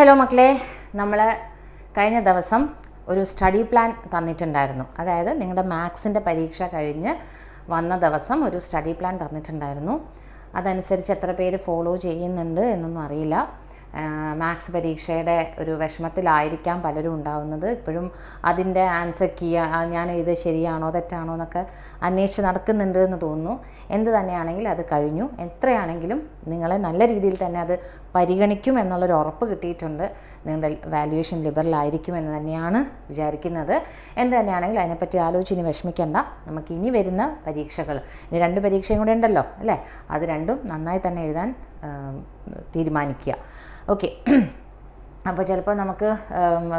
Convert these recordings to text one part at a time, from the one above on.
Hello മക്കളെ നമ്മൾ കഴിഞ്ഞ ദിവസം ഒരു സ്റ്റഡി പ്ലാൻ തന്നിട്ടുണ്ടായിരുന്നു. അതായത് നിങ്ങളുടെ മാത്സിന്റെ പരീക്ഷ കഴിഞ്ഞ് വന്ന ദിവസം ഒരു സ്റ്റഡി പ്ലാൻ തന്നിട്ടുണ്ടായിരുന്നു. അതനുസരിച്ച് എത്ര പേര് ഫോളോ ചെയ്യുന്നുണ്ട് എന്നൊന്നും അറിയില്ല. മാത്സ് പരീക്ഷയുടെ ഒരു വിഷമത്തിലായിരിക്കാം പലരും ഉണ്ടാവുന്നത്. ഇപ്പോഴും അതിന്റെ ആൻസർ കീ ഞാൻ ഇത് ശരിയാണോ തെറ്റാണോ എന്നൊക്കെ അന്വേഷിച്ച് നടക്കുന്നുണ്ട് എന്ന് തോന്നുന്നു. എന്ത് തന്നെയാണെങ്കിലും അത് കഴിഞ്ഞു. എത്രയാണെങ്കിലും നിങ്ങളെ നല്ല രീതിയിൽ തന്നെ അത് പരിഗണിക്കും എന്നുള്ളൊരു ഉറപ്പ് കിട്ടിയിട്ടുണ്ട്. നിങ്ങളുടെ വാല്യുവേഷൻ ലിബറൽ ആയിരിക്കും എന്ന് തന്നെയാണ് വിചാരിക്കുന്നത്. എന്ത് തന്നെയാണെങ്കിലും അതിനെപ്പറ്റി ആലോചിച്ച് ഇനി വിഷമിക്കേണ്ട. നമുക്ക് ഇനി വരുന്ന പരീക്ഷകൾ. ഇനി രണ്ട് പരീക്ഷയും കൂടെ ഉണ്ടല്ലോ അല്ലേ? അത് രണ്ടും നന്നായി തന്നെ എഴുതാൻ തീരുമാനിക്കുക. ഓക്കെ അപ്പോൾ ചിലപ്പോൾ നമുക്ക്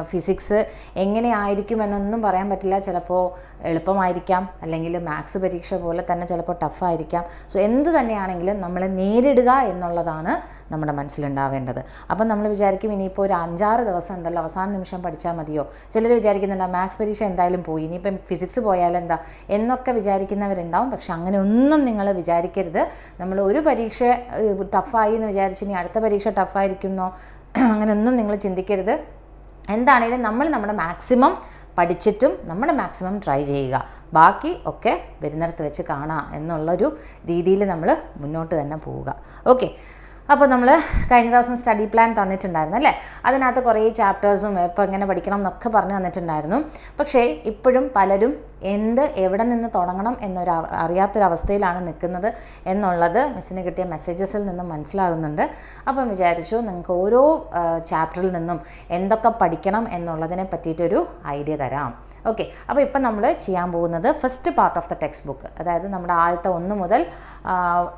ഫിസിക്സ് എങ്ങനെയായിരിക്കും എന്നൊന്നും പറയാൻ പറ്റില്ല. ചിലപ്പോൾ എളുപ്പമായിരിക്കാം. അല്ലെങ്കിൽ മാത്സ് പരീക്ഷ പോലെ തന്നെ ചിലപ്പോൾ ടഫായിരിക്കാം സോ എന്ത് തന്നെയാണെങ്കിലും നമ്മൾ നേരിടുക എന്നുള്ളതാണ് നമ്മുടെ മനസ്സിലുണ്ടാവേണ്ടത്. അപ്പം നമ്മൾ വിചാരിക്കും ഇനിയിപ്പോൾ ഒരു അഞ്ചാറ് ദിവസം ഉണ്ടല്ലോ അവസാന നിമിഷം പഠിച്ചാൽ മതിയോ? ചിലർ വിചാരിക്കുന്നുണ്ട് മാത്സ് പരീക്ഷ എന്തായാലും പോയി. ഇനിയിപ്പം ഫിസിക്സ് പോയാലെന്താ എന്നൊക്കെ വിചാരിക്കുന്നവരുണ്ടാവും. പക്ഷെ അങ്ങനെ ഒന്നും നിങ്ങൾ വിചാരിക്കരുത്. നമ്മൾ ഒരു പരീക്ഷ ടഫായി എന്ന് വിചാരിച്ച് ഇനി അടുത്ത പരീക്ഷ ടഫായിരിക്കുന്നോ അങ്ങനെയൊന്നും നിങ്ങൾ ചിന്തിക്കരുത്. എന്താണേലും നമ്മൾ നമ്മുടെ മാക്സിമം പഠിച്ചിട്ടും നമ്മുടെ മാക്സിമം ട്രൈ ചെയ്യുക. ബാക്കി ഒക്കെ വരുന്നിടത്ത് വെച്ച് കാണാം എന്നുള്ളൊരു രീതിയിൽ നമ്മൾ മുന്നോട്ട് തന്നെ പോവുക. ഓക്കെ. അപ്പോൾ നമ്മൾ കഴിഞ്ഞ ദിവസം സ്റ്റഡി പ്ലാൻ തന്നിട്ടുണ്ടായിരുന്നു അല്ലേ? അതിനകത്ത് കുറേ ചാപ്റ്റേഴ്സും ഇപ്പോൾ എങ്ങനെ പഠിക്കണം എന്നൊക്കെ പറഞ്ഞു തന്നിട്ടുണ്ടായിരുന്നു. പക്ഷേ ഇപ്പോഴും പലരും എന്ത് എവിടെ നിന്ന് തുടങ്ങണം എന്നൊരു അറിയാത്തൊരവസ്ഥയിലാണ് നിൽക്കുന്നത് എന്നുള്ളത് മിസ്സിന് കിട്ടിയ മെസ്സേജസിൽ നിന്നും മനസ്സിലാകുന്നുണ്ട്. അപ്പം വിചാരിച്ചു നിങ്ങൾക്ക് ഓരോ ചാപ്റ്ററിൽ നിന്നും എന്തൊക്കെ പഠിക്കണം എന്നുള്ളതിനെ പറ്റിയിട്ടൊരു ഐഡിയ തരാം. ഓക്കെ അപ്പോൾ ഇപ്പം നമ്മൾ ചെയ്യാൻ പോകുന്നത് first part of the textbook അതായത് നമ്മുടെ ആദ്യത്തെ ഒന്ന് മുതൽ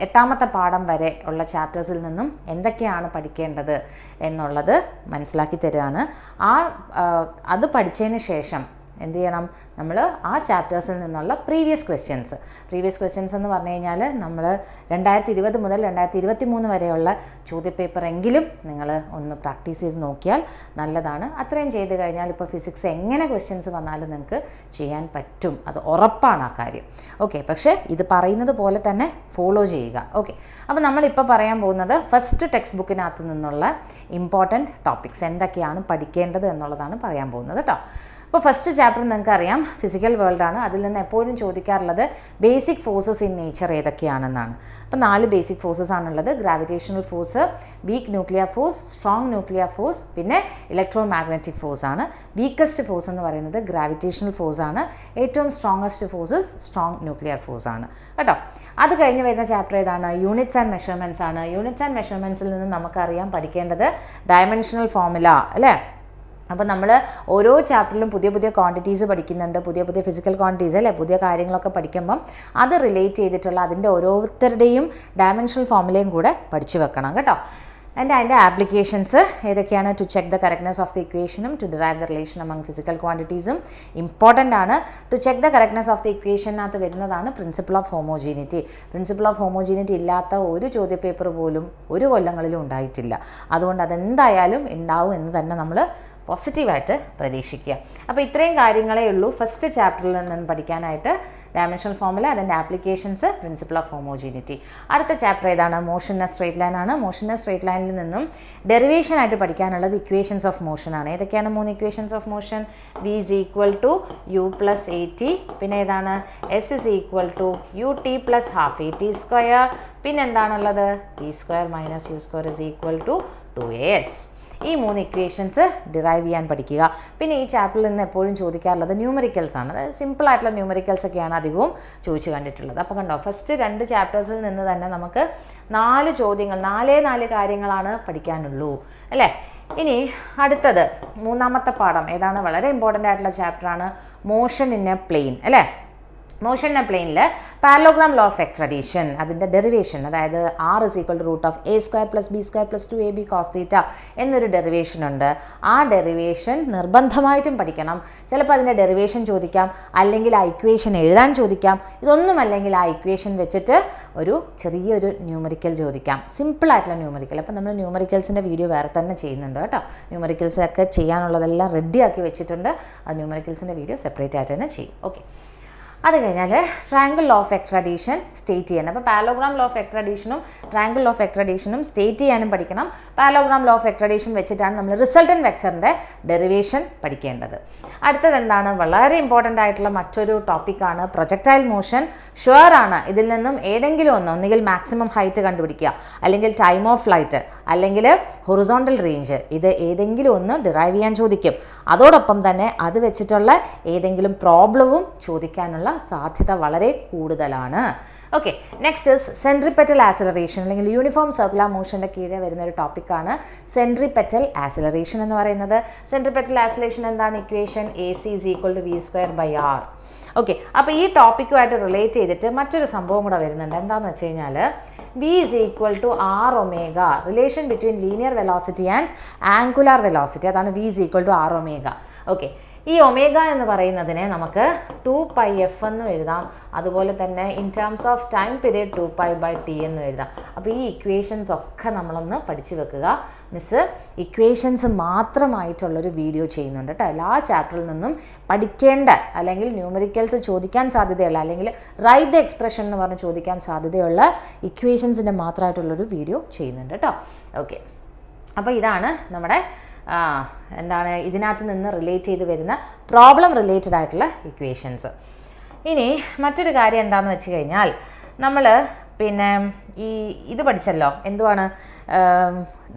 എട്ടാമത്തെ പാഠം വരെ ഉള്ള ചാപ്റ്റേഴ്സിൽ നിന്നും എന്തൊക്കെയാണ് പഠിക്കേണ്ടത് എന്നുള്ളത് മനസ്സിലാക്കി തരികയാണ്. ആ അത് പഠിച്ചതിന് ശേഷം എന്ത് ചെയ്യണം? നമ്മൾ ആ ചാപ്റ്റേഴ്സിൽ നിന്നുള്ള പ്രീവിയസ് ക്വസ്റ്റ്യൻസ് പ്രീവിയസ് ക്വസ്റ്റ്യൻസ് എന്ന് പറഞ്ഞു കഴിഞ്ഞാൽ നമ്മൾ രണ്ടായിരത്തി ഇരുപത് മുതൽ രണ്ടായിരത്തി ഇരുപത്തി മൂന്ന് വരെയുള്ള ചോദ്യപേപ്പർ എങ്കിലും നിങ്ങൾ ഒന്ന് പ്രാക്ടീസ് ചെയ്ത് നോക്കിയാൽ നല്ലതാണ്. അത്രയും ചെയ്ത് കഴിഞ്ഞാൽ ഇപ്പോൾ ഫിസിക്സ് എങ്ങനെ ക്വസ്റ്റ്യൻസ് വന്നാലും നിങ്ങൾക്ക് ചെയ്യാൻ പറ്റും. അത് ഉറപ്പാണ് ആ കാര്യം. ഓക്കെ പക്ഷേ ഇത് പറയുന്നത് പോലെ തന്നെ ഫോളോ ചെയ്യുക. ഓക്കെ അപ്പോൾ നമ്മളിപ്പോൾ പറയാൻ പോകുന്നത് ഫസ്റ്റ് ടെക്സ്റ്റ് ബുക്കിനകത്ത് നിന്നുള്ള ഇമ്പോർട്ടന്റ് ടോപ്പിക്സ് എന്തൊക്കെയാണ് പഠിക്കേണ്ടത് എന്നുള്ളതാണ് പറയാൻ പോകുന്നത് കേട്ടോ അപ്പോൾ ഫസ്റ്റ് ചാപ്റ്റർ നിങ്ങൾക്ക് അറിയാം ഫിസിക്കൽ വേൾഡ് ആണ്. അതിൽ നിന്ന് എപ്പോഴും ചോദിക്കാറുള്ളത് ബേസിക് ഫോഴ്സസ് ഇൻ നേച്ചർ ഏതൊക്കെയാണെന്നാണ്. അപ്പോൾ നാല് ബേസിക് ഫോഴ്സസ് ആണുള്ളത്. Gravitational force weak nuclear force strong nuclear force പിന്നെ ഇലക്ട്രോ മാഗ്നറ്റിക് ഫോഴ്സ് ആണ്. വീക്കസ്റ്റ് ഫോഴ്സ് എന്ന് പറയുന്നത് ഗ്രാവിറ്റേഷണൽ ഫോഴ്സ് ആണ്. ഏറ്റവും strongest forces strong nuclear force ആണ്. കേട്ടോ? അത് കഴിഞ്ഞ് വരുന്ന ചാപ്റ്റർ ഏതാണ്? യൂണിറ്റ്സ് ആൻഡ് മെഷർമെന്റ്സ് ആണ്. യൂണിറ്റ്സ് ആൻഡ് മെഷർമെന്റ്സിൽ നിന്ന് നമുക്കറിയാം പഠിക്കേണ്ടത് ഡയമെൻഷണൽ ഫോർമുല അല്ലേ? അപ്പോൾ നമ്മൾ ഓരോ ചാപ്റ്ററിലും പുതിയ പുതിയ ക്വാണ്ടിറ്റീസ് പഠിക്കുന്നുണ്ട് പുതിയ പുതിയ ഫിസിക്കൽ ക്വാണ്ടിറ്റീസ് അല്ലേ? പുതിയ കാര്യങ്ങളൊക്കെ പഠിക്കുമ്പം അത് റിലേറ്റ് ചെയ്തിട്ടുള്ള അതിന്റെ ഓരോരുത്തരുടെയും ഡയമെൻഷണൽ ഫോമുലയും കൂടെ പഠിച്ചു വെക്കണം കേട്ടോ. ആൻഡ് അതിന്റെ ആപ്ലിക്കേഷൻസ് ഏതൊക്കെയാണ്? To check the correctness of the ഇക്വേഷനും to derive the relation among physical ക്വാണ്ടിറ്റീസും important ആണ്. To check the correctness of the ഇക്വേഷനകത്ത് വരുന്നതാണ് principle of homogeneity principle of homogeneity ഇല്ലാത്ത ഒരു ചോദ്യപേപ്പർ പോലും ഒരു കൊല്ലങ്ങളിലും ഉണ്ടായിട്ടില്ല. അതുകൊണ്ട് അതെന്തായാലും ഉണ്ടാവും എന്ന് തന്നെ നമ്മൾ പോസിറ്റീവായിട്ട് പ്രതീക്ഷിക്കുക. അപ്പോൾ ഇത്രയും കാര്യങ്ങളേ ഉള്ളൂ. ഫസ്റ്റ് ചാപ്റ്ററിൽ നിന്ന് പഠിക്കാനായിട്ട് ഡയമെൻഷണൽ ഫോമുല അതിന്റെ ആപ്ലിക്കേഷൻസ് പ്രിൻസിപ്പിൾ ഓഫ് ഹോമോജീനിറ്റി അടുത്ത ചാപ്റ്റർ ഏതാണ്? മോഷൻ സ്ട്രേറ്റ് ലൈൻ ആണ്. മോഷൻ സ്ട്രേറ്റ് ലൈനിൽ നിന്നും ഡെറിവേഷൻ ആയിട്ട് പഠിക്കാനുള്ളത് ഇക്വേഷൻസ് ഓഫ് മോഷൻ ആണ്. ഏതൊക്കെയാണ് മൂന്ന് equations of motion V is equal to U plus A T പിന്നെ ഏതാണ്? S is equal to U T plus half A T square പിന്നെ എന്താണുള്ളത്? T square minus U square is equal to two A S ഈ മൂന്ന് equations derive ചെയ്യാൻ പഠിക്കുക. പിന്നെ ഈ ചാപ്റ്ററിൽ നിന്ന് എപ്പോഴും ചോദിക്കാറുള്ളത് ന്യൂമറിക്കൽസ് ആണ്. അതായത് സിമ്പിൾ ആയിട്ടുള്ള ന്യൂമറിക്കൽസ് ഒക്കെയാണ് അധികവും ചോദിച്ചു കണ്ടിട്ടുള്ളത്. അപ്പോൾ കണ്ടോ ഫസ്റ്റ് രണ്ട് ചാപ്റ്റേഴ്സിൽ നിന്ന് തന്നെ നമുക്ക് നാല് ചോദ്യങ്ങൾ നാലേ നാല് കാര്യങ്ങളാണ് പഠിക്കാനുള്ളൂ. അല്ലേ? ഇനി അടുത്തത് മൂന്നാമത്തെ പാഠം. ഏതാണ്? വളരെ ഇമ്പോർട്ടന്റ് ആയിട്ടുള്ള ചാപ്റ്ററാണ് മോഷൻ ഇൻ എ പ്ലെയിൻ അല്ലേ? മോഷൻ പ്ലെയിനിൽ പാരലോഗ്രാം ലോ ഓഫ് എക്സ്ട്രഡീഷൻ അതിന്റെ ഡെറിവേഷൻ അതായത് R is equal to root of A square plus B square plus two A B cos theta എന്നൊരു ഡെറിവേഷൻ ഉണ്ട്. ആ ഡെറിവേഷൻ നിർബന്ധമായിട്ടും പഠിക്കണം. ചിലപ്പോൾ അതിന്റെ ഡെറിവേഷൻ ചോദിക്കാം. അല്ലെങ്കിൽ ആ ഇക്വേഷൻ എഴുതാൻ ചോദിക്കാം. ഇതൊന്നും അല്ലെങ്കിൽ ആ ഇക്വേഷൻ വെച്ചിട്ട് ഒരു ചെറിയൊരു ന്യൂമറിക്കൽ ചോദിക്കാം. സിമ്പിൾ ആയിട്ടുള്ള ന്യൂമറിക്കൽ അപ്പോൾ നമ്മൾ ന്യൂമറിക്കൽസിന്റെ വീഡിയോ വേറെ തന്നെ ചെയ്യുന്നുണ്ട് കേട്ടോ. ന്യൂമറിക്കൽസ് ഒക്കെ ചെയ്യാനുള്ളതെല്ലാം റെഡിയാക്കി വെച്ചിട്ടുണ്ട്. ആ ന്യൂമറിക്കൽസിന്റെ വീഡിയോ സെപ്പറേറ്റ് ആയിട്ട് തന്നെ ചെയ്യും. ഓക്കെ അത് കഴിഞ്ഞാൽ ട്രയാങ്കിൾ ലോ ഓഫ് എക്സ്ട്രഡീഷൻ സ്റ്റേറ്റ് ചെയ്യണം അപ്പോൾ പാലോഗ്രാം ലോ ഓഫ് എക്സ്ട്രഡീഷനും ട്രയാങ്കിൾ ലോ ഓഫ് എക്സ്ട്രഡീഷനും സ്റ്റേറ്റ് ചെയ്യാനും പഠിക്കണം. പാലോഗ്രാം ലോ ഓഫ് എക്സ്ട്രഡീഷൻ വെച്ചിട്ടാണ് നമ്മൾ റിസൾട്ടൻ വെക്ടറിന്റെ ഡെറിവേഷൻ പഠിക്കേണ്ടത്. അടുത്തത് എന്താണ്? വളരെ ഇമ്പോർട്ടന്റ് ആയിട്ടുള്ള മറ്റൊരു ടോപ്പിക്കാണ് പ്രൊജക്റ്റൈൽ മോഷൻ ഷുവർ ആണ്. ഇതിൽ നിന്നും ഏതെങ്കിലും ഒന്ന് ഒന്നുകിൽ മാക്സിമം ഹൈറ്റ് കണ്ടുപിടിക്കുക. അല്ലെങ്കിൽ ടൈം ഓഫ് ഫ്ലൈറ്റ് അല്ലെങ്കിൽ ഹൊറിസോണ്ടൽ റേഞ്ച് ഇത് ഏതെങ്കിലും ഒന്ന് ഡിറൈവ് ചെയ്യാൻ ചോദിക്കും. അതോടൊപ്പം തന്നെ അത് വെച്ചിട്ടുള്ള ഏതെങ്കിലും പ്രോബ്ലവും ചോദിക്കാനുള്ള സാധ്യത വളരെ കൂടുതലാണ്. Okay next is centripetal acceleration അല്ലെങ്കിൽ യൂണിഫോം സർക്കുലർ മോഷന്റെ കീഴെ വരുന്ന ഒരു ടോപ്പിക്കാണ് സെൻട്രിപെറ്റൽ ആസിലറേഷൻ എന്ന് പറയുന്നത്. സെൻട്രിപെറ്റൽ ആസിലേഷൻ എന്താണ്? Equation A C is equal to V square by R okay അപ്പോൾ ഈ ടോപ്പിക്കുമായിട്ട് റിലേറ്റ് ചെയ്തിട്ട് മറ്റൊരു സംഭവം കൂടെ വരുന്നുണ്ട്. എന്താണെന്ന് വെച്ച് കഴിഞ്ഞാൽ V is equal to R omega relation between linear velocity and angular velocity അതാണ് V is equal to R omega okay ഈ ഒമേഗ എന്ന് പറയുന്നതിനെ നമുക്ക് ടു പൈ എഫ് എന്നും എഴുതാം. അതുപോലെ തന്നെ in terms of time period two pi by T എന്നും എഴുതാം. അപ്പോൾ ഈ ഇക്വേഷൻസ് ഒക്കെ നമ്മളൊന്ന് പഠിച്ചു വെക്കുക. മിസ് ഇക്വേഷൻസ് മാത്രമായിട്ടുള്ളൊരു വീഡിയോ ചെയ്യുന്നുണ്ട് കേട്ടോ. എല്ലാ ചാപ്റ്ററിൽ നിന്നും പഠിക്കേണ്ട അല്ലെങ്കിൽ ന്യൂമറിക്കൽസ് ചോദിക്കാൻ സാധ്യതയുള്ള അല്ലെങ്കിൽ റൈറ്റ് ദ എക്സ്പ്രഷൻ എന്ന് പറഞ്ഞ് ചോദിക്കാൻ സാധ്യതയുള്ള ഇക്വേഷൻസിന്റെ മാത്രമായിട്ടുള്ളൊരു വീഡിയോ ചെയ്യുന്നുണ്ട് കേട്ടോ. ഓക്കെ അപ്പോൾ ഇതാണ് നമ്മുടെ എന്താണ് ഇതിനകത്ത് നിന്ന് റിലേറ്റ് ചെയ്ത് വരുന്ന പ്രോബ്ലം റിലേറ്റഡ് ആയിട്ടുള്ള ഇക്വേഷൻസ് ഇനി മറ്റൊരു കാര്യം എന്താണെന്ന് വെച്ച് കഴിഞ്ഞാൽ നമ്മൾ പിന്നെ ഈ ഇത് പഠിച്ചല്ലോ എന്തുവാണ്?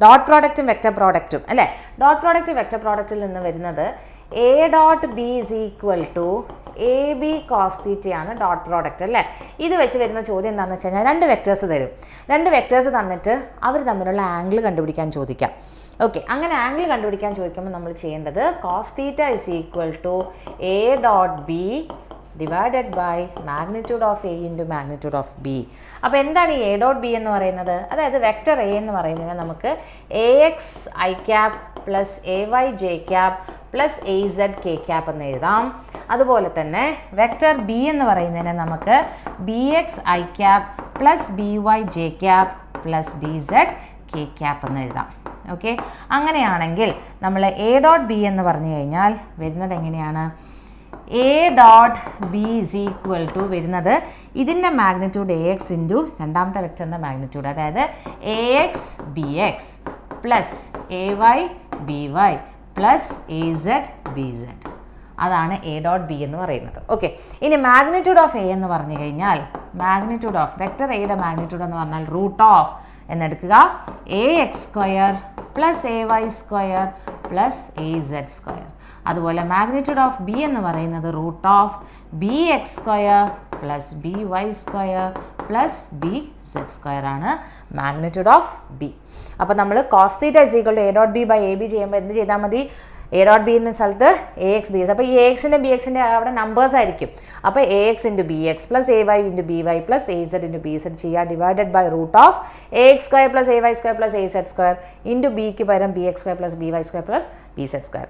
ഡോട്ട് പ്രോഡക്റ്റും വെക്റ്റർ പ്രോഡക്റ്റും അല്ലേ? ഡോട്ട് പ്രോഡക്റ്റ് വെക്റ്റർ പ്രോഡക്റ്റിൽ നിന്ന് വരുന്നത് A dot B is equal to A B കോസ്തീറ്റയാണ് dot product അല്ലേ? ഇത് വെച്ച് വരുന്ന ചോദ്യം എന്താണെന്ന് വെച്ച് കഴിഞ്ഞാൽ രണ്ട് വെക്റ്റേഴ്സ് തരും. രണ്ട് വെക്റ്റേഴ്സ് തന്നിട്ട് അവർ തമ്മിലുള്ള ആംഗിൾ കണ്ടുപിടിക്കാൻ ചോദിക്കാം. ഓക്കെ അങ്ങനെ ആംഗിൾ കണ്ടുപിടിക്കാൻ ചോദിക്കുമ്പോൾ നമ്മൾ ചെയ്യേണ്ടത് cos theta is equal to A dot B divided by magnitude of A into magnitude of B അപ്പോൾ എന്താണ് ഈ എ ഡോട്ട് ബി എന്ന് പറയുന്നത്? അതായത് വെക്റ്റർ എ എന്ന് പറയുന്നത് നമുക്ക് A X I cap plus A Y J cap plus A Z K cap എന്ന് എഴുതാം. അതുപോലെ തന്നെ വെക്റ്റർ ബി എന്ന് പറയുന്നതിനെ നമുക്ക് B X I cap plus B Y J cap plus B Z K cap എന്ന് എഴുതാം. ഓക്കെ അങ്ങനെയാണെങ്കിൽ നമ്മൾ എ ഡോട്ട് ബി എന്ന് പറഞ്ഞു കഴിഞ്ഞാൽ വരുന്നത് എങ്ങനെയാണ്? A dot B is equal to വരുന്നത് ഇതിന്റെ മാഗ്നിറ്റ്യൂഡ് എ എക്സ് ഇന്റു രണ്ടാമത്തെ വെക്ടറിന്റെ മാഗ്നിറ്റ്യൂഡ് അതായത് A X B X plus A Y B Y plus A Z B Z അതാണ് എ ഡോട്ട് ബി എന്ന് പറയുന്നത്. ഓക്കെ ഇനി മാഗ്നിറ്റ്യൂഡ് ഓഫ് എ എന്ന് പറഞ്ഞു കഴിഞ്ഞാൽ മാഗ്നിറ്റ്യൂഡ് ഓഫ് വെക്ടർ എയുടെ മാഗ്നിറ്റ്യൂഡ് എന്ന് പറഞ്ഞാൽ root of എന്നെടുക്കുക. A X square plus A Y square plus A Z square അതുപോലെ മാഗ്നിറ്റ്യൂഡ് ഓഫ് ബി എന്ന് പറയുന്നത് root of B X square plus B Y square plus B Z square ആണ് magnitude of B അപ്പോൾ നമ്മൾ cos theta is equal to A dot B by A B ചെയ്യുമ്പോൾ എന്ത് ചെയ്താൽ മതി? എ ഡോട്ട് ബി എന്ന സ്ഥലത്ത് എ എക്സ് ബി എക്സ് അപ്പോൾ ഈ എ എക്സിന്റെ ബി എക്സിന്റെ അവിടെ നമ്പേഴ്സ് ആയിരിക്കും. അപ്പോൾ A X into B X plus A Y into B Y plus A Z into B Z ചെയ്യുക divided by root of A X square plus A Y square plus A Z square into ബിക്ക് പകരം B X square plus B Y square plus B Z square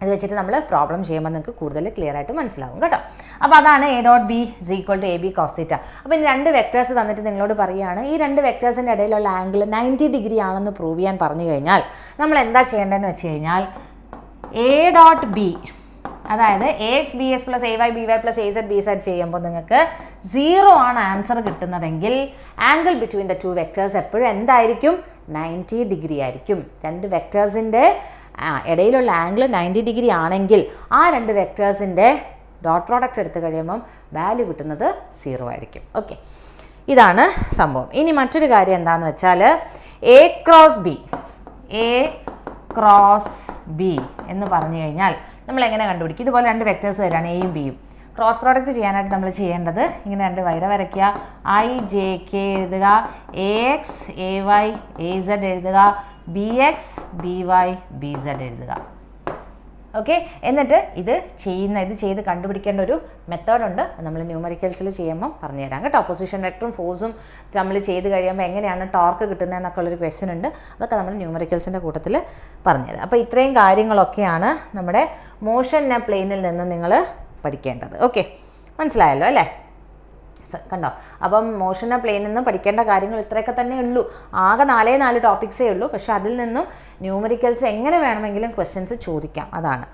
ഇത് വെച്ചിട്ട് നമ്മൾ problem ചെയ്യുമ്പോൾ നിങ്ങൾക്ക് കൂടുതൽ clear ആയിട്ട് മനസ്സിലാവും കേട്ടോ. അപ്പോൾ അതാണ് A dot B is equal to A B cos theta അപ്പോൾ ഇനി രണ്ട് വെക്ടേഴ്സ് തന്നിട്ട് നിങ്ങളോട് പറയുകയാണ് ഈ രണ്ട് വെക്ടേഴ്സിന്റെ ഇടയിലുള്ള ആംഗിൾ നയന്റി ഡിഗ്രി ആണെന്ന് പ്രൂവ് ചെയ്യാൻ പറഞ്ഞു കഴിഞ്ഞാൽ നമ്മൾ എന്താ ചെയ്യേണ്ടതെന്ന് വെച്ച് കഴിഞ്ഞാൽ എ ഡോട്ട് ബി അതായത് A X B X plus A Y B Y plus A Z B Z ചെയ്യുമ്പോൾ നിങ്ങൾക്ക് സീറോ ആണ് answer കിട്ടുന്നതെങ്കിൽ angle between the two vectors എപ്പോഴും എന്തായിരിക്കും? നയന്റി ഡിഗ്രി ആയിരിക്കും. രണ്ട് വെക്ടേഴ്സിന്റെ ഇടയിലുള്ള ആംഗിൾ നയന്റി ഡിഗ്രി ആണെങ്കിൽ ആ രണ്ട് വെക്ടേഴ്സിന്റെ ഡോട്ട് പ്രോഡക്റ്റ് എടുത്തു കഴിയുമ്പം വാല്യൂ കിട്ടുന്നത് സീറോ ആയിരിക്കും. ഓക്കെ ഇതാണ് സംഭവം. ഇനി മറ്റൊരു കാര്യം എന്താണെന്ന് വെച്ചാൽ A cross B A cross B എന്ന് പറഞ്ഞു കഴിഞ്ഞാൽ നമ്മൾ എങ്ങനെ കണ്ടുപിടിക്കും? ഇതുപോലെ രണ്ട് വെക്റ്റേഴ്സ് തരാണ് എയും ബിയും ക്രോസ് പ്രോഡക്റ്റ് ചെയ്യാനായിട്ട് നമ്മൾ ചെയ്യേണ്ടത് ഇങ്ങനെ രണ്ട് വൈര വരയ്ക്കുക. ഐ ജെ കെ എഴുതുക. A X A Y A Z എഴുതുക. B X B Y B Z എഴുതുക. ഓക്കെ? എന്നിട്ട് ഇത് ചെയ്യുന്ന ഇത് ചെയ്ത് കണ്ടുപിടിക്കേണ്ട ഒരു മെത്തേഡുണ്ട് നമ്മൾ ന്യൂമറിക്കൽസിൽ ചെയ്യുമ്പോൾ പറഞ്ഞുതരാം കേട്ടോ. പൊസിഷൻ വെക്ടറും ഫോഴ്സും നമ്മൾ ചെയ്ത് കഴിയുമ്പോൾ എങ്ങനെയാണ് ടോർക്ക് കിട്ടുന്നത് കിട്ടുന്നതെന്നൊക്കെ ഉള്ളൊരു ക്വസ്റ്റ്യൻ ഉണ്ട്. അതൊക്കെ നമ്മൾ ന്യൂമറിക്കൽസിന്റെ കൂട്ടത്തിൽ പറഞ്ഞുതരാം അപ്പോൾ ഇത്രയും കാര്യങ്ങളൊക്കെയാണ് നമ്മുടെ മോഷൻ പ്ലെയിനിൽ നിന്ന് നിങ്ങൾ പഠിക്കേണ്ടത്. ഓക്കെ? മനസ്സിലായല്ലോ അല്ലേ? കണ്ടോ? അപ്പം മോഷൻ പ്ലെയിനിൽ നിന്ന് പഠിക്കേണ്ട കാര്യങ്ങൾ ഇത്രയൊക്കെ തന്നെ ഉള്ളൂ ആകെ നാലേ നാല് ടോപ്പിക്സേ ഉള്ളൂ. പക്ഷേ അതിൽ നിന്നും ന്യൂമറിക്കൽസ് എങ്ങനെ വേണമെങ്കിലും ക്വസ്റ്റ്യൻസ് ചോദിക്കാം. അതാണ്.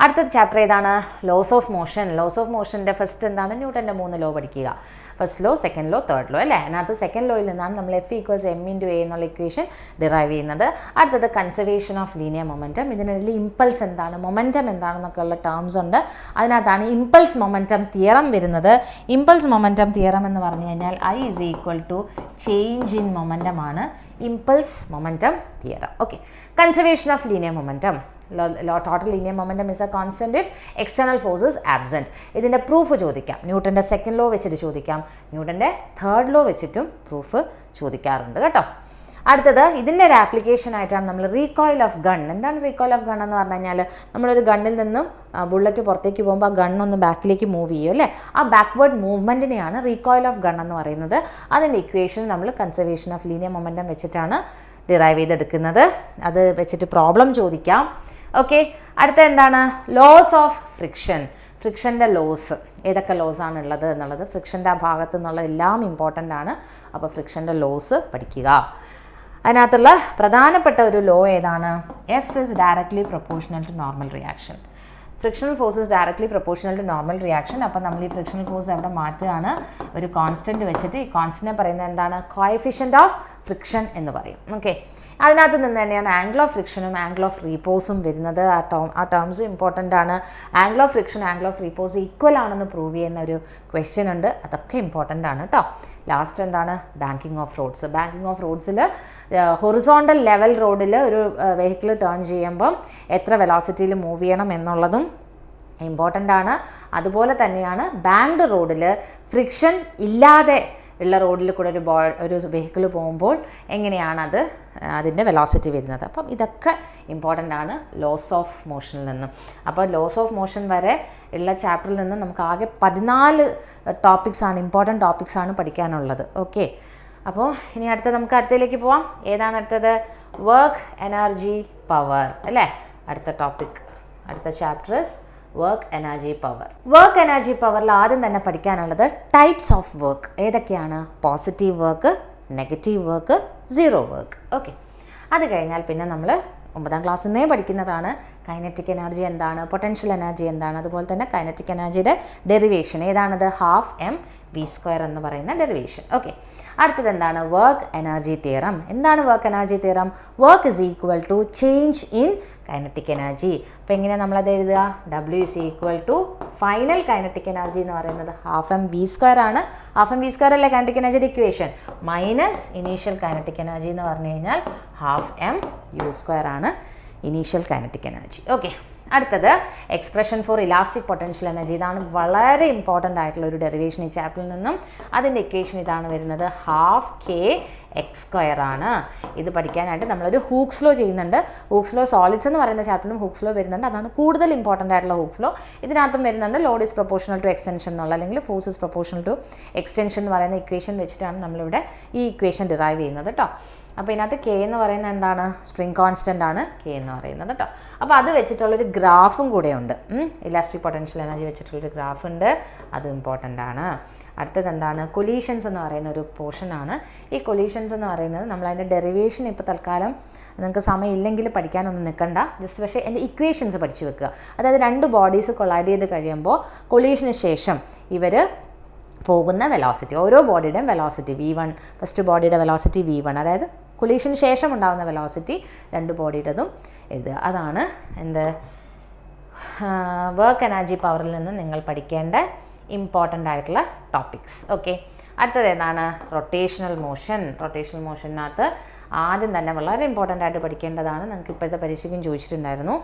അടുത്ത ചാപ്റ്റർ ഏതാണ്? Laws of motion laws of മോഷന്റെ first എന്താണ്? ന്യൂട്ടന്റെ മൂന്ന് ലോ പഠിക്കുക. First law second law third law അല്ലേ? അതിനകത്ത് സെക്കൻഡ് ലോയിൽ നിന്നാണ് നമ്മൾ F equals M into A എന്നുള്ള ഇക്വേഷൻ ഡിറൈവ് ചെയ്യുന്നത്. അടുത്തത് കൺസർവേഷൻ ഓഫ് ലീനിയർ മൊമെന്റം ഇതിനിടയിൽ ഇമ്പൾസ് എന്താണ്? മൊമെന്റം എന്താണെന്നൊക്കെ ഉള്ള ടേംസ് ഉണ്ട്. അതിനകത്താണ് ഇമ്പൾസ് മൊമെന്റം തിയറം വരുന്നത്. ഇമ്പൾസ് മൊമെന്റം തിയറം എന്ന് പറഞ്ഞു കഴിഞ്ഞാൽ I is equal to change in momentum momentum theorem okay conservation of linear momentum total linear momentum is a constant if external forces absent ഇതിന്റെ proof ചോദിക്കാം. ന്യൂട്ടന്റെ second law വെച്ചിട്ട് ചോദിക്കാം. ന്യൂട്ടന്റെ തേർഡ് ലോ വെച്ചിട്ടും പ്രൂഫ് ചോദിക്കാറുണ്ട്. കേട്ടോ? അടുത്തത് ഇതിന്റെ ഒരു ആപ്ലിക്കേഷൻ ആയിട്ടാണ് നമ്മൾ റീകോയിൽ ഓഫ് ഗൺ എന്താണ് റീകോയിൽ ഓഫ് ഗൺ എന്ന് പറഞ്ഞു കഴിഞ്ഞാൽ നമ്മളൊരു ഗണ്ണിൽ നിന്നും ബുള്ളറ്റ് പുറത്തേക്ക് പോകുമ്പോൾ ആ ഗണ്ണൊന്ന് ബാക്കിലേക്ക് മൂവ് ചെയ്യും അല്ലേ? ആ ബാക്ക്വേർഡ് മൂവ്മെന്റിനെയാണ് റീകോയിൽ ഓഫ് ഗൺ എന്ന് പറയുന്നത്. അതിന്റെ ഇക്വേഷൻ നമ്മൾ കൺസർവേഷൻ ഓഫ് ലീനിയർ മൊമെന്റം വെച്ചിട്ടാണ് ഡിറൈവ് ചെയ്തെടുക്കുന്നത്. അത് വെച്ചിട്ട് പ്രോബ്ലം ചോദിക്കാം. ഓക്കെ അടുത്ത എന്താണ്? ലോസ് ഓഫ് ഫ്രിക്ഷൻ ഫ്രിക്ഷന്റെ ലോസ് ഏതൊക്കെ ലോസ് ആണ് ഉള്ളത് എന്നുള്ളത്? ഫ്രിക്ഷന്റെ ആ ഭാഗത്ത് നിന്നുള്ള എല്ലാം ഇമ്പോർട്ടന്റ് ആണ്. അപ്പോൾ ഫ്രിക്ഷന്റെ ലോസ് പഠിക്കുക. അതിനകത്തുള്ള പ്രധാനപ്പെട്ട ഒരു ലോ ഏതാണ്? F is directly proportional to normal reaction frictional force is directly proportional to normal reaction അപ്പോൾ നമ്മൾ ഈ ഫ്രിക്ഷണൽ ഫോഴ്സ് അവിടെ മാറ്റുകയാണ്. ഒരു കോൺസ്റ്റന്റ് വെച്ചിട്ട് ഈ കോൺസ്റ്റന്റിനെ പറയുന്നത് എന്താണ്? കോയഫിഷ്യന്റ് ഓഫ് ഫ്രിക്ഷൻ എന്ന് പറയും. ഓക്കെ അതിനകത്ത് നിന്ന് തന്നെയാണ് ആംഗിൾ ഓഫ് ഫ്രിക്ഷനും ആംഗിൾ ഓഫ് റീപോസും വരുന്നത്. ആ ടോം ആ ടേംസും ഇമ്പോർട്ടന്റ് ആണ്. Angle of friction angle of repose equal ആണെന്ന് പ്രൂവ് ചെയ്യുന്ന ഒരു ക്വസ്റ്റ്യൻ ഉണ്ട്. അതൊക്കെ ഇമ്പോർട്ടന്റ് ആണ് കേട്ടോ ലാസ്റ്റ് എന്താണ്? Banking of roads banking of റോഡ്സിൽ horizontal level റോഡിൽ ഒരു വെഹിക്കിൾ ടേൺ ചെയ്യുമ്പം എത്ര വെലോസിറ്റിയിൽ മൂവ് ചെയ്യണം എന്നുള്ളതും ഇമ്പോർട്ടന്റ് ആണ്. അതുപോലെ തന്നെയാണ് ബാങ്ക്ഡ് റോഡിൽ ഫ്രിക്ഷൻ ഇല്ലാതെ ഉള്ള റോഡിൽ കൂടെ ഒരു ബോ ഒരു വെഹിക്കിൾ പോകുമ്പോൾ എങ്ങനെയാണത് അതിന്റെ വെലോസിറ്റി വരുന്നത്. അപ്പം ഇതൊക്കെ ഇമ്പോർട്ടന്റ് ആണ് ലോസ് ഓഫ് മോഷനിൽ നിന്നും. അപ്പോൾ ലോസ് ഓഫ് മോഷൻ വരെ ഉള്ള ചാപ്റ്ററിൽ നിന്ന് നമുക്ക് ആകെ പതിനാല് ടോപ്പിക്സ് ആണ് ഇമ്പോർട്ടന്റ് ടോപ്പിക്സ് ആണ് പഠിക്കാനുള്ളത്. ഓക്കെ അപ്പോൾ ഇനി അടുത്ത നമുക്ക് അടുത്തതിലേക്ക് പോവാം. ഏതാണ് അടുത്തത്? വർക്ക് എനർജി പവർ അല്ലേ? അടുത്ത ടോപ്പിക് അടുത്ത chapters work energy power work energy പവറിൽ ആദ്യം തന്നെ പഠിക്കാനുള്ളത് ടൈപ്സ് ഓഫ് വർക്ക് ഏതൊക്കെയാണ്? Positive work negative work zero work okay അത് കഴിഞ്ഞാൽ പിന്നെ നമ്മൾ ഒമ്പതാം ക്ലാസ്സിൽ നിന്നേ പഠിക്കുന്നതാണ്. കൈനറ്റിക് എനർജി എന്താണ്? പൊട്ടൻഷ്യൽ എനർജി എന്താണ്? അതുപോലെ തന്നെ കൈനറ്റിക് എനർജിയുടെ ഡെറിവേഷൻ ഏതാണത്? ഹാഫ് എം വി സ്ക്വയർ എന്ന് പറയുന്ന ഡെറിവേഷൻ ഓക്കെ അടുത്തത് എന്താണ്? വർക്ക് എനർജി തിയറം എന്താണ് work energy theorem work is equal to change in kinetic energy അപ്പോൾ എങ്ങനെയാണ് നമ്മളത് എഴുതുക? W is equal to final kinetic energy എന്ന് പറയുന്നത് ഹാഫ് എം വി സ്ക്വയർ ആണ്. ഹാഫ് എം വി സ്ക്വയർ അല്ലേ കൈനറ്റിക് എനർജിയുടെ equation minus initial kinetic energy എന്ന് പറഞ്ഞു കഴിഞ്ഞാൽ ഹാഫ് എം യു സ്ക്വയർ ആണ് ഇനീഷ്യൽ കൈനറ്റിക് എനർജി ഓക്കെ അടുത്തത് expression for elastic potential energy ഇതാണ് വളരെ ഇമ്പോർട്ടന്റ് ആയിട്ടുള്ള ഒരു ഡെറിവേഷൻ ഈ ചാപ്റ്ററിൽ നിന്നും. അതിന്റെ ഇക്വേഷൻ ഇതാണ് വരുന്നത് ഹാഫ് കെ എക്സ് സ്ക്വയർ ആണ്. ഇത് പഠിക്കാനായിട്ട് നമ്മളൊരു ഹൂക്സ് ലോ ചെയ്യുന്നുണ്ട്. ഹൂക്സ് ലോ സോളിഡ്സ് എന്ന് പറയുന്ന ചാപ്റ്ററിലും ഹൂക്സ് ലോ വരുന്നുണ്ട്. അതാണ് കൂടുതൽ ഇമ്പോർട്ടന്റ് ആയിട്ടുള്ള ഹൂക്സ് ലോ ഇതിനകത്തും വരുന്നുണ്ട് load is proportional to extension എന്നുള്ള അല്ലെങ്കിൽ force is proportional to extension എന്ന് പറയുന്ന ഇക്വേഷൻ വെച്ചിട്ടാണ് നമ്മളിവിടെ ഈ ഇക്വേഷൻ ഡിറൈവ് ചെയ്യുന്നത് കേട്ടോ അപ്പോൾ ഇതിനകത്ത് കെ എന്ന് പറയുന്നത് എന്താണ്? സ്പ്രിംഗ് കോൺസ്റ്റന്റ് ആണ്. കെ എന്ന് പറയുന്നത് കേട്ടോ അപ്പോൾ അത് വെച്ചിട്ടുള്ളൊരു ഗ്രാഫും കൂടെ ഉണ്ട് ഇലാസ്റ്റിക് പൊട്ടൻഷ്യൽ എനർജി വെച്ചിട്ടുള്ളൊരു ഗ്രാഫ് ഉണ്ട് അത് ഇമ്പോർട്ടന്റ് ആണ്. അടുത്തത് എന്താണ്? കൊലീഷൻസ് എന്ന് പറയുന്ന ഒരു പോർഷനാണ് ഈ കൊലീഷൻസ് എന്ന് പറയുന്നത് നമ്മൾ അതിന്റെ ഡെറിവേഷൻ ഇപ്പോൾ തൽക്കാലം നിങ്ങൾക്ക് സമയമില്ലെങ്കിൽ പഠിക്കാനൊന്നും നിൽക്കണ്ട. ജസ്റ്റ് പക്ഷേ എന്റെ ഇക്വേഷൻസ് പഠിച്ചു വെക്കുക. അതായത് രണ്ട് ബോഡീസ് കൊളാഡ് ചെയ്ത് കഴിയുമ്പോൾ കൊലീഷന് ശേഷം ഇവർ പോകുന്ന വെലോസിറ്റി ഓരോ ബോഡിയുടെയും വെലോസിറ്റി വി വൺ ഫസ്റ്റ് ബോഡിയുടെ വെലോസിറ്റി വി വൺ അതായത് കൊലീഷന് ശേഷം ഉണ്ടാകുന്ന വെലോസിറ്റി രണ്ട് ബോഡിയുടേതും എഴുതുക അതാണ് എന്ത്? വർക്ക് എനർജി പവറിൽ നിന്ന് നിങ്ങൾ പഠിക്കേണ്ട ഇമ്പോർട്ടന്റ് ആയിട്ടുള്ള ടോപ്പിക്സ് ഓക്കെ അടുത്തത് എന്താണ്? റൊട്ടേഷണൽ മോഷൻ റൊട്ടേഷണൽ മോഷനകത്ത് ആദ്യം തന്നെ വളരെ ഇമ്പോർട്ടന്റ് ആയിട്ട് പഠിക്കേണ്ടതാണ്. നിങ്ങൾക്ക് ഇപ്പോഴത്തെ പരീക്ഷയ്ക്കും ചോദിച്ചിട്ടുണ്ടായിരുന്നു.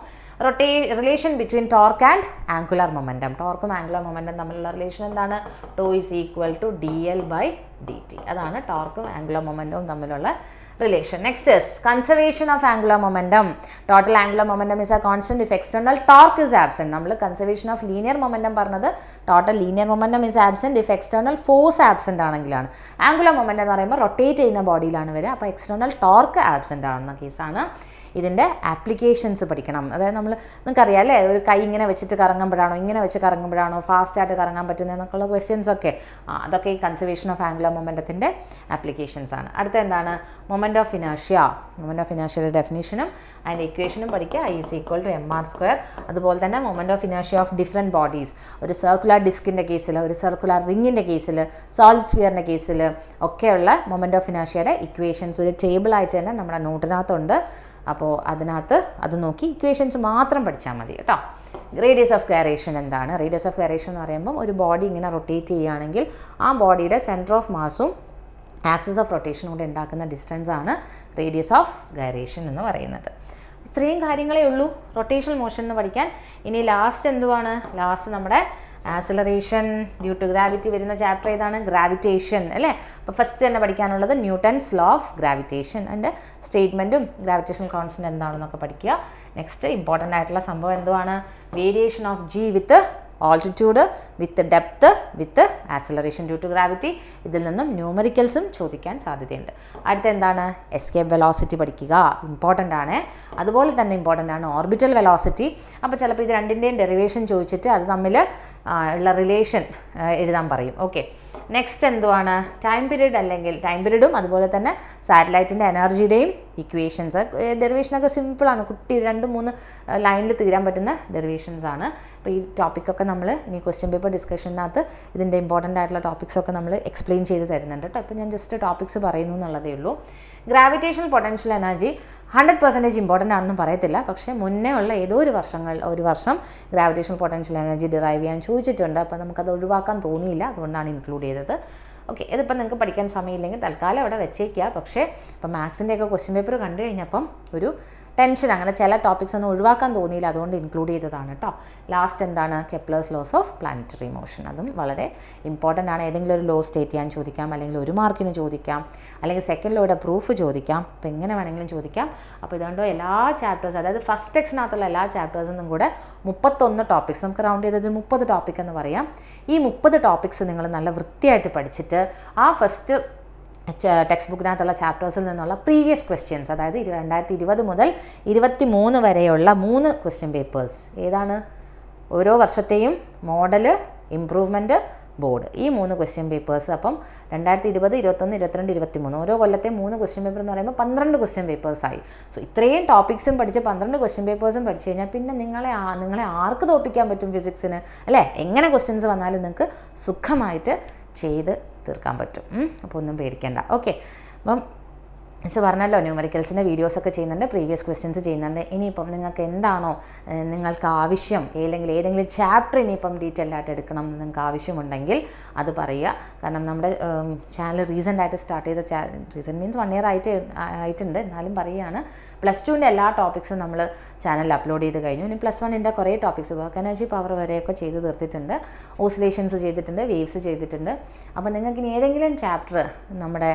റൊട്ടേ relation between torque and angular momentum ടോർക്കും angular momentum തമ്മിലുള്ള റിലേഷൻ എന്താണ്? Tau is equal to D L by D T അതാണ് ടോർക്കും ആംഗുലർ മൊമെന്റവും തമ്മിലുള്ള relation. Next is conservation of angular momentum. Total angular momentum is a constant if external torque is absent. നമ്മൾ conservation of linear momentum പറഞ്ഞത് total linear momentum is absent if external force absent ആണെങ്കിലാണ് angular momentum എന്ന് പറയുമ്പോൾ rotate ചെയ്യുന്ന ബോഡിയിലാണ് വരിക അപ്പോൾ external torque absent ആവുന്ന കേസാണ് ഇതിന്റെ ആപ്ലിക്കേഷൻസ് പഠിക്കണം. അതായത് നമ്മൾ നിങ്ങൾക്കറിയാം അല്ലേ? ഒരു കൈ ഇങ്ങനെ വെച്ചിട്ട് കറങ്ങുമ്പോഴാണോ ഇങ്ങനെ വെച്ച് കറങ്ങുമ്പോഴാണോ ഫാസ്റ്റായിട്ട് കറങ്ങാൻ പറ്റുന്നതെന്നൊക്കെയുള്ള ക്വസ്റ്റ്യൻസ് ഒക്കെ. അതൊക്കെ ഈ കൺസർവേഷൻ ഓഫ് ആംഗുലർ മൊമെന്റത്തിന്റെ ആപ്ലിക്കേഷൻസ് ആണ്. അടുത്ത എന്താണ്? മൊമെന്റ് ഓഫ് ഇനേഷ്യ മൊമെന്റ് ഓഫ് ഇനേഷ്യയുടെ ഡെഫിനേഷനും അതിന്റെ ഇക്വേഷനും പഠിക്കുക. I is equal to M R square അതുപോലെ തന്നെ മൊമെന്റ് ഓഫ് ഇനേഷ്യ ഓഫ് ഡിഫറെന്റ് ബോഡീസ് ഒരു സർക്കുലർ ഡിസ്കിന്റെ കേസിൽ ഒരു സർക്കുലർ റിങ്ങിന്റെ കേസിൽ സോളിഡ് സ്ഫിയറിന്റെ കേസിൽ ഒക്കെയുള്ള മൊമെന്റ് ഓഫ് ഇനേഷ്യയുടെ ഇക്വേഷൻസ് ഒരു ടേബിളായിട്ട് തന്നെ നമ്മുടെ നോട്ടിനകത്തുണ്ട് അപ്പോൾ അതിനകത്ത് അത് നോക്കി ഇക്വേഷൻസ് മാത്രം പഠിച്ചാൽ മതി കേട്ടോ. റേഡിയസ് ഓഫ് ഗൈറേഷൻ എന്താണ്? റേഡിയസ് ഓഫ് ഗൈറേഷൻ എന്ന് പറയുമ്പോൾ ഒരു ബോഡി ഇങ്ങനെ റൊട്ടേറ്റ് ചെയ്യുകയാണെങ്കിൽ ആ ബോഡിയുടെ സെന്റർ ഓഫ് മാസും ആക്സിസ് ഓഫ് റൊട്ടേഷനും കൂടെ ഉണ്ടാക്കുന്ന ഡിസ്റ്റൻസ് ആണ് റേഡിയസ് ഓഫ് ഗൈറേഷൻ എന്ന് പറയുന്നത്. ഇത്രയും കാര്യങ്ങളേ ഉള്ളൂ. റൊട്ടേഷണൽ മോഷൻ എന്ന് പഠിക്കാൻ. ഇനി ലാസ്റ്റ് എന്തുവാണ്? ലാസ്റ്റ് നമ്മുടെ ആസിലറേഷൻ ഡ്യൂ ടു ഗ്രാവിറ്റി വരുന്ന ചാപ്റ്റർ ഏതാണ്? ഗ്രാവിറ്റേഷൻ അല്ലേ? അപ്പോൾ ഫസ്റ്റ് തന്നെ പഠിക്കാനുള്ളത് ന്യൂട്ടൺസ് ലോ ഓഫ് ഗ്രാവിറ്റേഷൻ അതിന്റെ സ്റ്റേറ്റ്മെന്റും ഗ്രാവിറ്റേഷൻ കോൺസ്റ്റന്റ് എന്താണെന്നൊക്കെ പഠിക്കുക. നെക്സ്റ്റ് ഇമ്പോർട്ടന്റ് ആയിട്ടുള്ള സംഭവം എന്തുവാണ്? Variation of G with altitude with depth with acceleration due to gravity ഇതിൽ നിന്നും ന്യൂമറിക്കൽസും ചോദിക്കാൻ സാധ്യതയുണ്ട്. അടുത്ത എന്താണ്? എസ്കേപ്പ് വെലോസിറ്റി പഠിക്കുക. ഇമ്പോർട്ടന്റ് ആണ്. അതുപോലെ തന്നെ ഇമ്പോർട്ടന്റ് ആണ് ഓർബിറ്റൽ വെലോസിറ്റി അപ്പോൾ ചിലപ്പോൾ ഇത് രണ്ടിന്റെയും ഡെറിവേഷൻ ചോദിച്ചിട്ട് അത് തമ്മിൽ ഉള്ള റിലേഷൻ എഴുതാൻ പറയും. ഓക്കെ നെക്സ്റ്റ് എന്തുവാണ്? ടൈം പീരീഡ് അല്ലെങ്കിൽ ടൈം പീരീഡും അതുപോലെ തന്നെ സാറ്റലൈറ്റിന്റെ എനർജിയുടെയും ഇക്വേഷൻസ് ഡെറിവേഷനൊക്കെ സിമ്പിളാണ് കുട്ടി രണ്ട് മൂന്ന് ലൈനിൽ തീരാൻ പറ്റുന്ന ഡെറിവേഷൻസ് ആണ്. അപ്പോൾ ഈ ടോപ്പിക്കൊക്കെ നമ്മൾ ഇനി ക്വസ്റ്റ്യൻ പേപ്പർ ഡിസ്കഷനകത്ത് ഇതിന്റെ ഇമ്പോർട്ടന്റ് ആയിട്ടുള്ള ടോപ്പിക്സൊക്കെ നമ്മൾ എക്സ്പ്ലെയിൻ ചെയ്ത് തരുന്നുണ്ട് കേട്ടോ അപ്പോൾ ഞാൻ ജസ്റ്റ് ടോപ്പിക്സ് പറയുന്നു എന്നുള്ളതേ ഉള്ളൂ. Gravitational potential energy hundred percentage important ആണെന്ന് പറയത്തില്ല. പക്ഷേ മുന്നേ ഉള്ള ഏതോ ഒരു വർഷങ്ങൾ ഒരു വർഷം ഗ്രാവിറ്റേഷണൽ പൊട്ടൻഷ്യൽ എനർജി ഡിറൈവ് ചെയ്യാൻ ചോദിച്ചിട്ടുണ്ട്. അപ്പോൾ നമുക്കത് ഒഴിവാക്കാൻ തോന്നിയില്ല. അതുകൊണ്ടാണ് ഇൻക്ലൂഡ് ചെയ്തത്. ഓക്കെ ഇതിപ്പോൾ നിങ്ങൾക്ക് പഠിക്കാൻ സമയമില്ലെങ്കിൽ തൽക്കാലം അവിടെ വെച്ചേക്കുക. പക്ഷേ ഇപ്പോൾ മാത്സിന്റെയൊക്കെ ക്വസ്റ്റ്യൻ പേപ്പർ കണ്ടു കഴിഞ്ഞപ്പം ഒരു ടെൻഷൻ അങ്ങനെ ചില ടോപ്പിക്സ് ഒന്നും ഒഴിവാക്കാൻ തോന്നിയില്ല. അതുകൊണ്ട് ഇൻക്ലൂഡ് ചെയ്തതാണ് കേട്ടോ ലാസ്റ്റ് എന്താണ്? Kepler's laws of planetary motion അതും വളരെ ഇമ്പോർട്ടന്റ് ആണ്. ഏതെങ്കിലും ഒരു ലോ സ്റ്റേറ്റ് ചെയ്യാൻ ചോദിക്കാം അല്ലെങ്കിൽ ഒരു മാർക്കിന് ചോദിക്കാം അല്ലെങ്കിൽ സെക്കൻഡ് ലോയുടെ പ്രൂഫ് ചോദിക്കാം. അപ്പോൾ എങ്ങനെ വേണമെങ്കിലും ചോദിക്കാം. അപ്പോൾ ഇതുകൊണ്ടോ എല്ലാ ചാപ്റ്റേഴ്സ് അതായത് ഫസ്റ്റ് ടെക്സ്റ്റിനകത്തുള്ള എല്ലാ ചാപ്റ്റേഴ്സിനും കൂടെ മുപ്പത്തൊന്ന് ടോപ്പിക്സ് നമുക്ക് റൗണ്ട് ചെയ്തത് മുപ്പത് ടോപ്പിക് എന്ന് പറയാം. ഈ മുപ്പത് ടോപ്പിക്സ് നിങ്ങൾ നല്ല വൃത്തിയായിട്ട് പഠിച്ചിട്ട് ആ ഫസ്റ്റ് ടെക്സ്റ്റ് ബുക്കിനകത്തുള്ള ചാപ്റ്റേഴ്സിൽ നിന്നുള്ള പ്രീവിയസ് ക്വസ്റ്റ്യൻസ് അതായത് രണ്ടായിരത്തി ഇരുപത് മുതൽ ഇരുപത്തി മൂന്ന് വരെയുള്ള മൂന്ന് ക്വസ്റ്റ്യൻ പേപ്പേഴ്സ് ഏതാണ്? ഓരോ വർഷത്തെയും മോഡൽ ഇമ്പ്രൂവ്മെന്റ് ബോർഡ് ഈ മൂന്ന് ക്വസ്റ്റ്യൻ പേപ്പേഴ്സ് അപ്പം രണ്ടായിരത്തി ഇരുപത് ഇരുപത്തൊന്ന് ഇരുപത്തിരണ്ട് ഇരുപത്തി മൂന്ന് ഓരോ കൊല്ലത്തെ മൂന്ന് ക്വസ്റ്റ്യൻ പേപ്പർ എന്ന് പറയുമ്പോൾ പന്ത്രണ്ട് ക്വസ്റ്റ്യൻ പേപ്പേഴ്സായി സോ ഇത്രയും ടോപ്പിക്സും പഠിച്ച് പന്ത്രണ്ട് ക്വസ്റ്റ്യൻ പേപ്പേഴ്സും പഠിച്ചു കഴിഞ്ഞാൽ പിന്നെ നിങ്ങളെ നിങ്ങളെ ആർക്ക് തോപ്പിക്കാൻ പറ്റും ഫിസിക്സിന് അല്ലേ? എങ്ങനെ ക്വസ്റ്റ്യൻസ് വന്നാലും നിങ്ങൾക്ക് സുഖമായിട്ട് ചെയ്ത് തീർക്കാൻ പറ്റും. അപ്പോൾ ഒന്നും പേടിക്കേണ്ട ഓക്കെ അപ്പം മിസ് പറഞ്ഞല്ലോ ന്യൂമറിക്കൽസിന്റെ വീഡിയോസൊക്കെ ചെയ്യുന്നുണ്ട് പ്രീവിയസ് ക്വസ്റ്റ്യൻസ് ചെയ്യുന്നുണ്ട്. ഇനിയിപ്പം നിങ്ങൾക്ക് എന്താണോ നിങ്ങൾക്ക് ആവശ്യം അല്ലെങ്കിൽ ഏതെങ്കിലും ചാപ്റ്റർ ഇനിയിപ്പം ഡീറ്റെയിൽ ആയിട്ട് എടുക്കണം എന്ന് നിങ്ങൾക്ക് ആവശ്യമുണ്ടെങ്കിൽ അത് പറയുക. കാരണം നമ്മുടെ ചാനൽ റീസെന്റ് ആയിട്ട് സ്റ്റാർട്ട് ചെയ്ത ചാ റീസെന്റ് മീൻസ് വൺ ഇയർ ആയിട്ട് ആയിട്ടുണ്ട്. എന്നാലും പറയുകയാണ്. പ്ലസ് ടുവിന്റെ എല്ലാ ടോപ്പിക്സും നമ്മൾ ചാനലിൽ അപ്ലോഡ് ചെയ്ത് കഴിഞ്ഞു. ഇനി പ്ലസ് വണ്ണിന്റെ കുറേ ടോപ്പിക്സ് വർക്ക് എനർജി പവർ വരെയൊക്കെ ചെയ്ത് തീർത്തിട്ടുണ്ട്. ഓസിലേഷൻസ് ചെയ്തിട്ടുണ്ട് വേവ്സ് ചെയ്തിട്ടുണ്ട്. അപ്പോൾ നിങ്ങൾക്ക് ഇനി ഏതെങ്കിലും ചാപ്റ്റർ നമ്മുടെ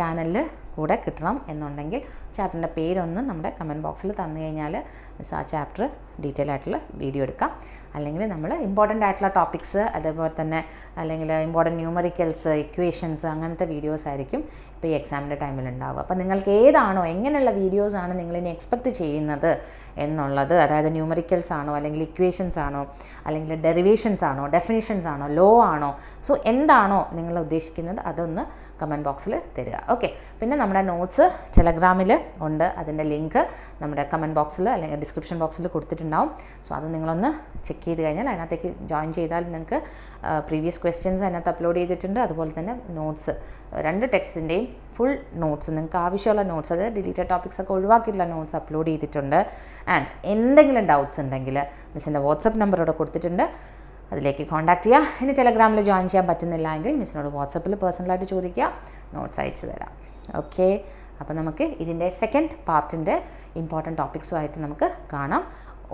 ചാനലിൽ കൂടെ കിട്ടണം എന്നുണ്ടെങ്കിൽ ചാപ്റ്ററിന്റെ പേരൊന്ന് നമ്മുടെ കമന്റ് ബോക്സിൽ തന്നു കഴിഞ്ഞാൽ മിസ് ആ ചാപ്റ്റർ ഡീറ്റെയിൽ ആയിട്ടുള്ള വീഡിയോ എടുക്കാം. അല്ലെങ്കിൽ നമ്മൾ ഇമ്പോർട്ടന്റ് ആയിട്ടുള്ള ടോപ്പിക്സ് അതേപോലെ തന്നെ അല്ലെങ്കിൽ ഇമ്പോർട്ടന്റ് ന്യൂമറിക്കൽസ് ഇക്വേഷൻസ് അങ്ങനത്തെ വീഡിയോസ് ആയിരിക്കും ഇപ്പോൾ ഈ എക്സാമിന്റെ ടൈമിൽ ഉണ്ടാവുക. അപ്പോൾ നിങ്ങൾക്ക് ഏതാണോ എങ്ങനെയുള്ള വീഡിയോസാണ് നിങ്ങളിനി എക്സ്പെക്റ്റ് ചെയ്യുന്നത് എന്നുള്ളത്. അതായത് ന്യൂമറിക്കൽസ് ആണോ അല്ലെങ്കിൽ ഇക്വേഷൻസ് ആണോ അല്ലെങ്കിൽ ഡെറിവേഷൻസ് ആണോ ഡെഫിനേഷൻസ് ആണോ ലോ ആണോ സോ എന്താണോ നിങ്ങൾ ഉദ്ദേശിക്കുന്നത് അതൊന്ന് കമന്റ് ബോക്സിൽ തരിക. ഓക്കെ പിന്നെ നമ്മുടെ നോട്ട്സ് ടെലഗ്രാമിൽ ഉണ്ട്. അതിന്റെ ലിങ്ക് നമ്മുടെ കമന്റ് ബോക്സിൽ അല്ലെങ്കിൽ ഡിസ്ക്രിപ്ഷൻ ബോക്സിൽ കൊടുത്തിട്ടുണ്ടാവും. സോ അത് നിങ്ങളൊന്ന് ചെക്ക് ചെയ്ത് കഴിഞ്ഞാൽ അതിനകത്തേക്ക് ജോയിൻ ചെയ്താൽ നിങ്ങൾക്ക് പ്രീവിയസ് ക്വസ്റ്റ്യൻസ് അതിനകത്ത് അപ്ലോഡ് ചെയ്തിട്ടുണ്ട്. അതുപോലെ തന്നെ നോട്ട്സ് രണ്ട് ടെക്സ്റ്റിന്റെയും ഫുൾ നോട്ട്സ് നിങ്ങൾക്ക് ആവശ്യമുള്ള നോട്ട്സ് അതായത് ഡിലീറ്റഡ് ടോപ്പിക്സ് ഒക്കെ ഒഴിവാക്കിയിട്ടുള്ള നോട്ട്സ് അപ്ലോഡ് ചെയ്തിട്ടുണ്ട്. ആൻഡ് എന്തെങ്കിലും ഡൗട്ട്സ് ഉണ്ടെങ്കിൽ മിസ്സിന്റെ വാട്സപ്പ് നമ്പർ ഇവിടെ കൊടുത്തിട്ടുണ്ട്. അതിലേക്ക് കോൺടാക്ട് ചെയ്യുക ഇനി ടെലഗ്രാമിൽ ജോയിൻ ചെയ്യാൻ പറ്റുന്നില്ല എങ്കിൽ മിസ്സിനോട് വാട്സപ്പിൽ പേഴ്സണലായിട്ട് ചോദിക്കുക. നോട്ട്സ് അയച്ചു തരാം. ഓക്കെ അപ്പോൾ നമുക്ക് ഇതിന്റെ സെക്കൻഡ് പാർട്ടിന്റെ ഇമ്പോർട്ടന്റ് ടോപ്പിക്സുമായിട്ട് നമുക്ക് കാണാം.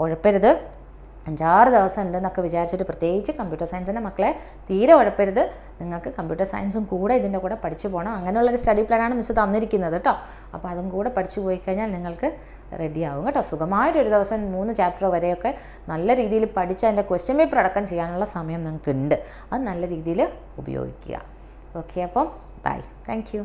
ഉഴപ്പരുത് അഞ്ചാറ് ദിവസം ഉണ്ടെന്നൊക്കെ വിചാരിച്ചിട്ട് പ്രത്യേകിച്ച് കമ്പ്യൂട്ടർ സയൻസിന്റെ മക്കളെ തീരെ ഉഴപ്പരുത്. നിങ്ങൾക്ക് കമ്പ്യൂട്ടർ സയൻസും കൂടെ ഇതിന്റെ കൂടെ പഠിച്ചു പോകണം അങ്ങനെയുള്ളൊരു സ്റ്റഡി പ്ലാനാണ് മിസ് തന്നിരിക്കുന്നത് കേട്ടോ അപ്പോൾ അതും കൂടെ പഠിച്ചു പോയി കഴിഞ്ഞാൽ നിങ്ങൾക്ക് റെഡിയാവും കേട്ടോ സുഖമായിട്ടൊരു ദിവസം മൂന്ന് ചാപ്റ്റർ വരെയൊക്കെ നല്ല രീതിയിൽ പഠിച്ച് അതിന്റെ ക്വസ്റ്റ്യൻ പേപ്പർ അടക്കം ചെയ്യാനുള്ള സമയം നിങ്ങൾക്കുണ്ട്. അത് നല്ല രീതിയിൽ ഉപയോഗിക്കുക. ഓക്കെ അപ്പം ബൈ താങ്ക്